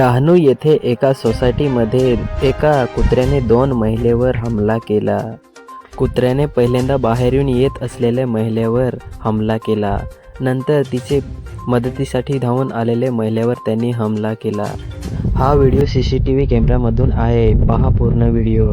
डहाणू येथे एका सोसायटीमध्ये एका कुत्र्याने दोन महिलेवर हमला केला. कुत्र्याने पहिल्यांदा बाहेरून येत असलेल्या महिलेवर हमला केला. नंतर तिचे मदतीसाठी धावून आलेल्या महिलेवर त्यांनी हमला केला. हा video C C T V कॅमेऱ्यामधून आहे. पहा पूर्ण व्हिडिओ.